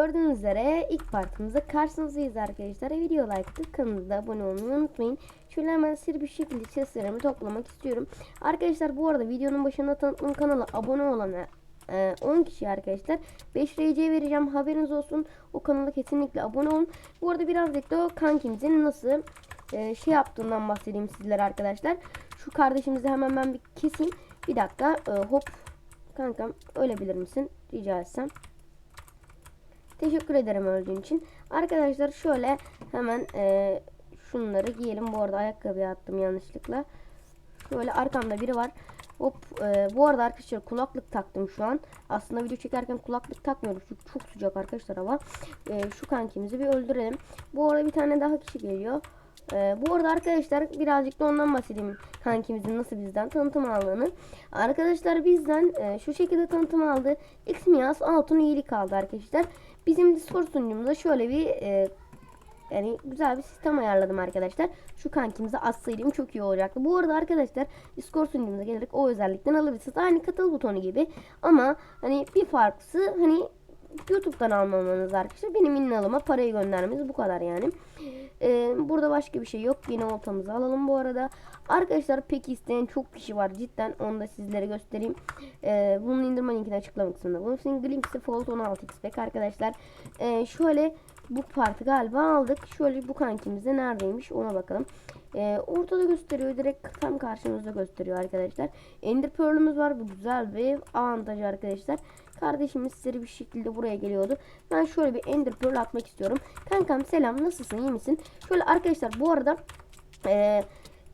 gördüğünüz üzere ilk partımızda karşınızdayız arkadaşlar. Video like atıp abone olmayı unutmayın. Şöyle hemen seri bir şekilde chestlerimi toplamak istiyorum. Arkadaşlar bu arada videonun başında tanıttığım kanala abone olan e, 10 kişi arkadaşlar 5 RC vereceğim haberiniz olsun. O kanala kesinlikle abone olun. Bu arada birazcık da kankimizin nasıl e, şey yaptığından bahsedeyim sizlere arkadaşlar. Şu kardeşimizi hemen ben bir keseyim. Bir dakika e, hop kankam ölebilir misin rica etsem. Teşekkür ederim öldüğün için. Arkadaşlar şöyle hemen e, şunları giyelim. Bu arada ayakkabıya attım yanlışlıkla. Şöyle arkamda biri var. Hop e, bu arada arkadaşlar kulaklık taktım şu an. Aslında video çekerken kulaklık takmıyoruz. Çünkü çok sıcak arkadaşlar hava. E, şu kankimizi bir öldürelim. Bu arada bir tane daha kişi geliyor. E, bu arada arkadaşlar birazcık da ondan bahsedeyim. Kankimizin nasıl bizden tanıtım aldığını. Arkadaşlar bizden e, şu şekilde tanıtım aldı. Xmias Altun iyilik aldı arkadaşlar. Bizim Discord sunucumuzda şöyle bir e, yani güzel bir sistem ayarladım arkadaşlar. Şu kankimize atsaydım çok iyi olacaktı. Bu arada arkadaşlar Discord sunucumuza gelerek o özellikten alabilirsiniz. Aynı katıl butonu gibi. Ama hani bir farklısı hani YouTube'dan almamanız arkadaşlar. Benim inalıma parayı göndermeniz bu kadar yani. Ee, burada başka bir şey yok. Yine oltamızı alalım bu arada. Arkadaşlar pek isteyen çok kişi var cidden. Onu da sizlere göstereyim. Ee, bunun indirme linkini açıklama kısmında. Bunun için Glimpse Fold 16 XP arkadaşlar. Ee, şöyle bu parti galiba aldık. Şöyle bu kankimizde neredeymiş ona bakalım. Ee, ortada gösteriyor. Direkt tam karşımızda gösteriyor arkadaşlar. Ender Pearl'ümüz var. Bu güzel bir avantaj arkadaşlar. Kardeşimiz seri bir şekilde buraya geliyordu. Ben şöyle bir Ender Pearl atmak istiyorum. Kankam selam nasılsın iyi misin? Şöyle arkadaşlar bu arada e,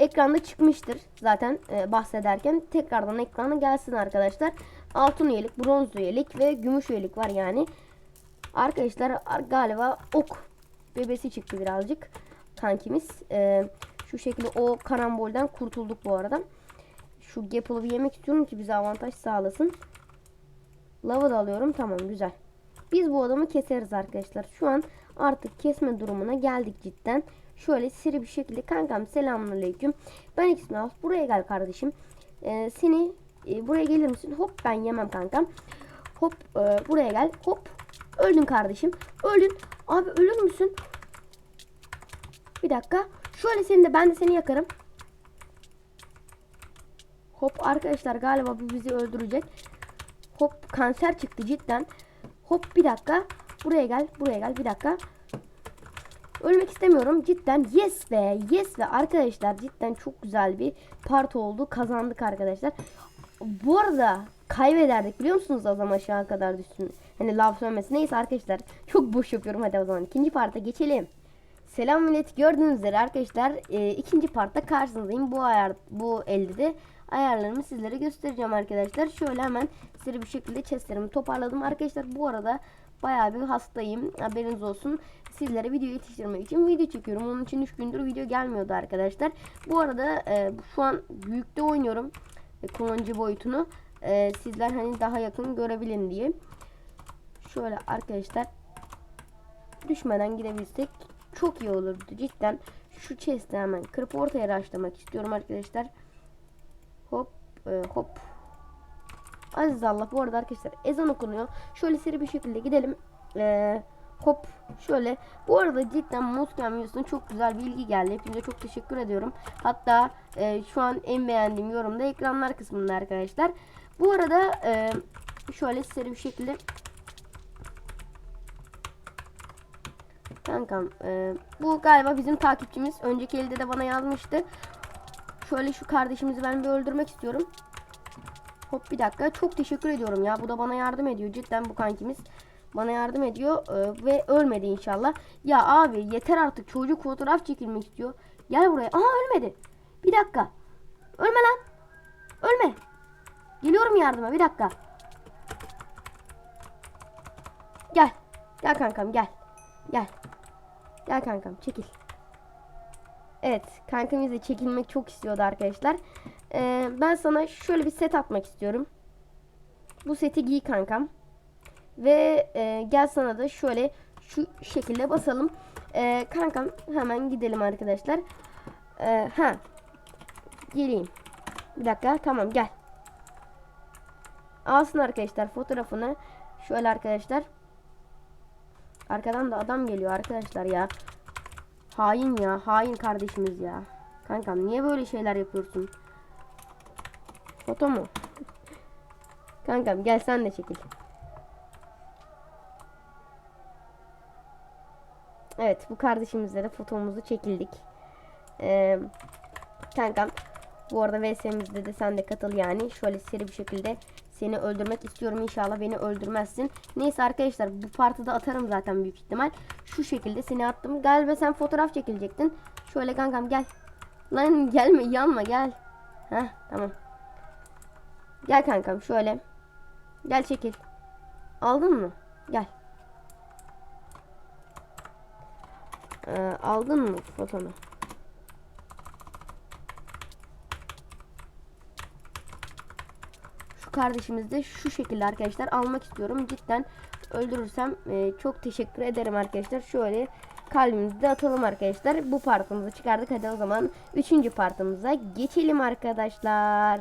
ekranda çıkmıştır zaten e, bahsederken. Tekrardan ekrana gelsin arkadaşlar. Altın üyelik, bronz üyelik ve gümüş üyelik var yani. Arkadaşlar galiba ok bebesi çıktı birazcık kankimiz. E, şu şekilde o karambolden kurtulduk bu arada. Şu Gapple'ı yemek istiyorum ki bize avantaj sağlasın. Lava da alıyorum. Tamam güzel. Biz bu adamı keseriz arkadaşlar. Şu an artık kesme durumuna geldik cidden. Şöyle seri bir şekilde kankam selamünaleyküm. Ben Xmouse. Buraya gel kardeşim. Ee, seni e, buraya gelir misin? Hop ben yemem kankam. Hop e, buraya gel. Hop. Öldün kardeşim. Öldün. Abi ölür müsün? Bir dakika. Şöyle seni de ben de seni yakarım. Hop arkadaşlar galiba bu bizi öldürecek. Hop kanser çıktı cidden. Hop bir dakika. Buraya gel. Buraya gel. Bir dakika. Ölmek istemiyorum. Cidden yes ve yes ve arkadaşlar cidden çok güzel bir part oldu. Kazandık arkadaşlar. Bu arada kaybederdik biliyor musunuz zaman aşağı kadar düşsün. Hani lav sönmesi. Neyse arkadaşlar çok boş yapıyorum. Hadi o zaman ikinci parta geçelim. Selam millet gördüğünüz üzere arkadaşlar e, ikinci partta karşınızdayım. Bu ayar bu elde de ayarlarımı sizlere göstereceğim arkadaşlar. Şöyle hemen seri bir şekilde chestlerimi toparladım. Arkadaşlar bu arada bayağı bir hastayım. Haberiniz olsun. Sizlere video yetiştirmek için video çekiyorum. Onun için 3 gündür video gelmiyordu arkadaşlar. Bu arada e, şu an büyükte oynuyorum. E, kullanıcı boyutunu. E, sizler hani daha yakın görebilin diye. Şöyle arkadaşlar düşmeden gidebilsek çok iyi olurdu cidden. Şu chest'i hemen kırıp ortaya raşlamak istiyorum arkadaşlar. Hop e, hop. Aziz Allah bu arada arkadaşlar ezan okunuyor. Şöyle seri bir şekilde gidelim. E, hop şöyle. Bu arada cidden Moskem videosuna çok güzel bir ilgi geldi. Hepinize çok teşekkür ediyorum. Hatta e, şu an en beğendiğim yorumda ekranlar kısmında arkadaşlar. Bu arada e, şöyle seri bir şekilde Kankam e, bu galiba bizim takipçimiz. Önceki elde de bana yazmıştı. Şöyle şu kardeşimizi ben bir öldürmek istiyorum. Hop bir dakika. Çok teşekkür ediyorum ya. Bu da bana yardım ediyor. Cidden bu kankimiz bana yardım ediyor. E, ve ölmedi inşallah. Ya abi yeter artık. Çocuk fotoğraf çekilmek istiyor. Gel buraya. Aha ölmedi. Bir dakika. Ölme lan. Ölme. Geliyorum yardıma. Bir dakika. Gel. Gel kankam gel. Gel. Gel kankam çekil. Evet kankamiz de çekilmek çok istiyordu arkadaşlar. Ee, ben sana şöyle bir set atmak istiyorum. Bu seti giy kankam. Ve e, gel sana da şöyle şu şekilde basalım. Ee, kankam hemen gidelim arkadaşlar. Ee, ha. Geleyim. Bir dakika tamam gel. Alsın arkadaşlar fotoğrafını. Şöyle arkadaşlar. Arkadan da adam geliyor arkadaşlar ya. Hain ya. Hain kardeşimiz ya. Kankam niye böyle şeyler yapıyorsun? Foto mu? Kankam gel sen de çekil. Evet bu kardeşimizle de fotomuzu çekildik. Ee, kankam bu arada VS'mizde de sen de katıl yani. Şöyle seri bir şekilde seni öldürmek istiyorum. İnşallah beni öldürmezsin. Neyse arkadaşlar bu partide atarım zaten büyük ihtimal. Şu şekilde seni attım. Galiba sen fotoğraf çekilecektin. Şöyle kankam gel. Lan gelme yanma gel. Heh tamam. Gel kankam şöyle. Gel çekil. Aldın mı? Gel. Ee, aldın mı fotonu? Şu kardeşimizi de şu şekilde arkadaşlar almak istiyorum. Cidden öldürürsem e, çok teşekkür ederim arkadaşlar. Şöyle kalbimizi de atalım arkadaşlar. Bu partımızı çıkardık. Hadi o zaman 3. partımıza geçelim arkadaşlar.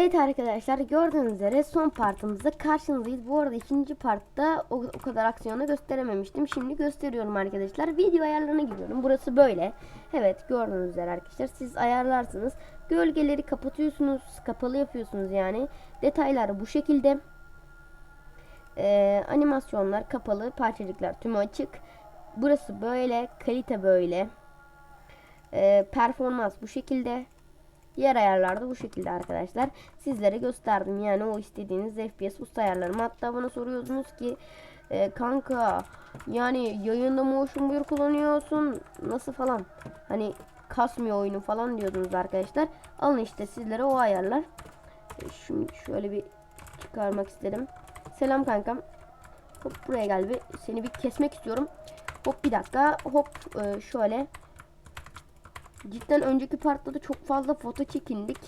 Evet arkadaşlar gördüğünüz üzere son partımızda karşınızdayız. Bu arada ikinci partta o, o kadar aksiyonu gösterememiştim. Şimdi gösteriyorum arkadaşlar. Video ayarlarına giriyorum. Burası böyle. Evet gördüğünüz üzere arkadaşlar siz ayarlarsınız. Gölgeleri kapatıyorsunuz. Kapalı yapıyorsunuz yani. Detaylar bu şekilde. Ee, animasyonlar kapalı. Parçacıklar tümü açık. Burası böyle. Kalite böyle. Ee, performans bu şekilde. Diğer ayarlarda bu şekilde arkadaşlar. Sizlere gösterdim yani o istediğiniz FPS usta ayarlarımı. Hatta bana soruyorsunuz ki e, kanka yani yayında motion blur kullanıyorsun nasıl falan. Hani kasmıyor oyunu falan diyordunuz arkadaşlar. Alın işte sizlere o ayarlar. E, Şimdi şöyle bir çıkarmak istedim. Selam kankam. Hop buraya gel bir. Seni bir kesmek istiyorum. Hop bir dakika. Hop e, şöyle. Cidden önceki partta da çok fazla foto çekindik.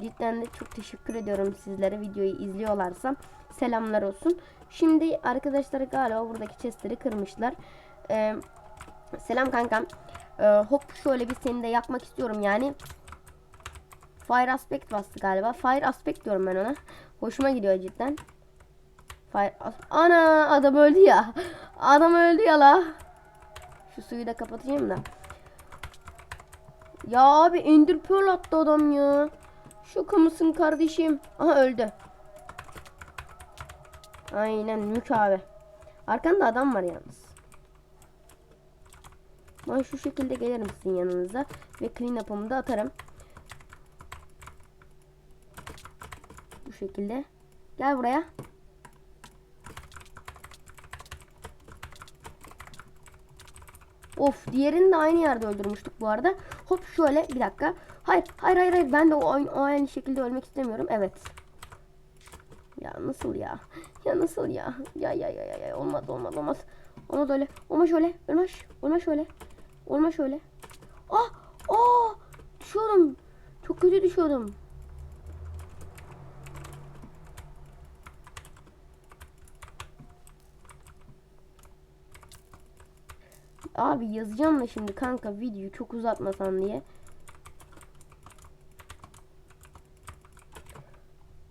Cidden de çok teşekkür ediyorum sizlere videoyu izliyorlarsa. Selamlar olsun. Şimdi arkadaşlar galiba buradaki chestleri kırmışlar. Ee, selam kankam. Ee, hop şöyle bir seni de yakmak istiyorum yani. Fire Aspect bastı galiba. Fire Aspect diyorum ben ona. Hoşuma gidiyor cidden. Fire Ana adam öldü ya. Adam öldü ya la. Şu suyu da kapatayım da. Ya abi Ender Pearl attı adam ya. Şaka mısın kardeşim? Aha öldü. Aynen mük abi. Arkanda adam var yalnız. Ben şu şekilde gelirim sizin yanınıza. Ve clean up'ımı da atarım. Bu şekilde. Gel buraya. Of diğerini de aynı yerde öldürmüştük bu arada. Hop şöyle bir dakika. Hayır hayır hayır, hayır. ben de o, aynı- o aynı şekilde ölmek istemiyorum. Evet. Ya nasıl ya? Ya nasıl ya? Ya ya ya ya, ya. olmaz olmaz olmaz. Olmaz öyle. Olmaz şöyle. Olmaz. Olmaz şöyle. Olmaz şöyle. Ah! Ah! Düşüyorum. Çok kötü düşüyorum. Abi yazacağım da şimdi kanka videoyu çok uzatmasan diye.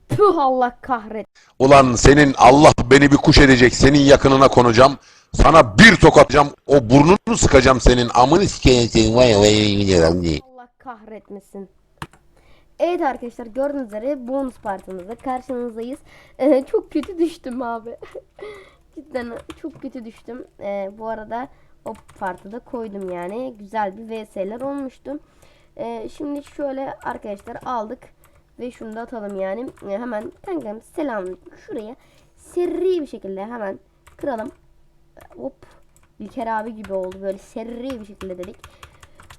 Tüh Allah kahret. Ulan senin Allah beni bir kuş edecek. Senin yakınına konacağım. Sana bir tokatacağım. O burnunu sıkacağım senin. Amını sikeyim senin. Vay vay vay. Allah kahretmesin. Evet arkadaşlar gördüğünüz üzere bonus partimizde karşınızdayız. Ee, çok kötü düştüm abi. Cidden çok kötü düştüm. Ee, bu arada o partide koydum yani. Güzel bir VS'ler olmuştu. Ee, şimdi şöyle arkadaşlar aldık. Ve şunu da atalım yani. Ee, hemen kankam selam şuraya seri bir şekilde hemen kıralım. Hop. İlker abi gibi oldu böyle seri bir şekilde dedik.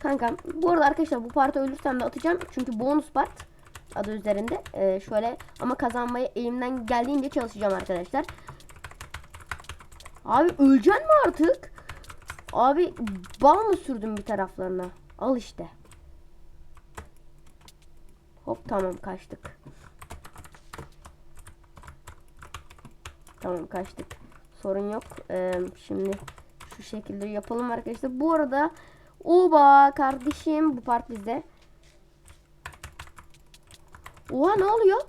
Kankam bu arada arkadaşlar bu parti ölürsem de atacağım. Çünkü bonus part adı üzerinde. Ee, şöyle ama kazanmaya elimden geldiğince çalışacağım arkadaşlar. Abi öleceksin mi artık? Abi bal mı sürdüm bir taraflarına? Al işte. Hop tamam kaçtık. Tamam kaçtık. Sorun yok. Ee, şimdi şu şekilde yapalım arkadaşlar. Bu arada Oba kardeşim bu part bizde. Oha ne oluyor?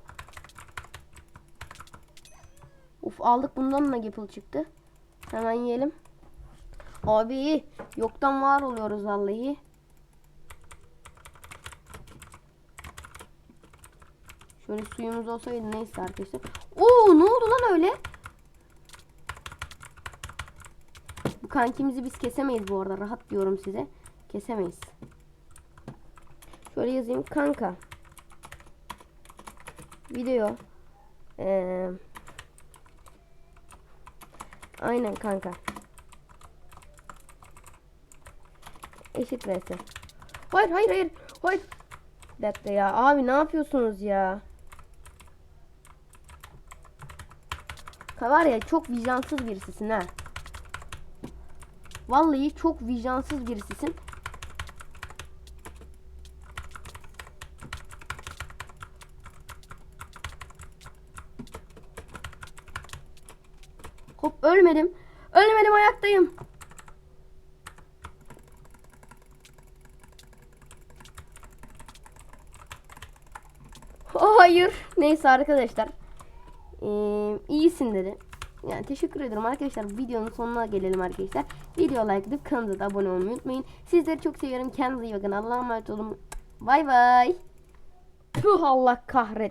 Uf aldık bundan da gapple çıktı. Hemen yiyelim. Abi yoktan var oluyoruz vallahi. Şöyle suyumuz olsaydı neyse arkadaşlar. Oo ne oldu lan öyle? Bu kankimizi biz kesemeyiz bu arada. Rahat diyorum size. Kesemeyiz. Şöyle yazayım kanka. Video. Ee, aynen kanka. Eşit vs. Hayır hayır hayır. Hayır. Bir dakika ya. Abi ne yapıyorsunuz ya? Var ya çok vicdansız birisisin ha. Vallahi çok vicdansız birisisin. Hop. Ölmedim ayaktayım. Oh, hayır. Neyse arkadaşlar. Ee, iyisin dedi. Yani teşekkür ederim arkadaşlar. Videonun sonuna gelelim arkadaşlar. Video like edip kanalımıza da abone olmayı unutmayın. Sizleri çok seviyorum. Kendinize iyi bakın. Allah'a emanet olun. Bay bay. Tüh Allah kahret.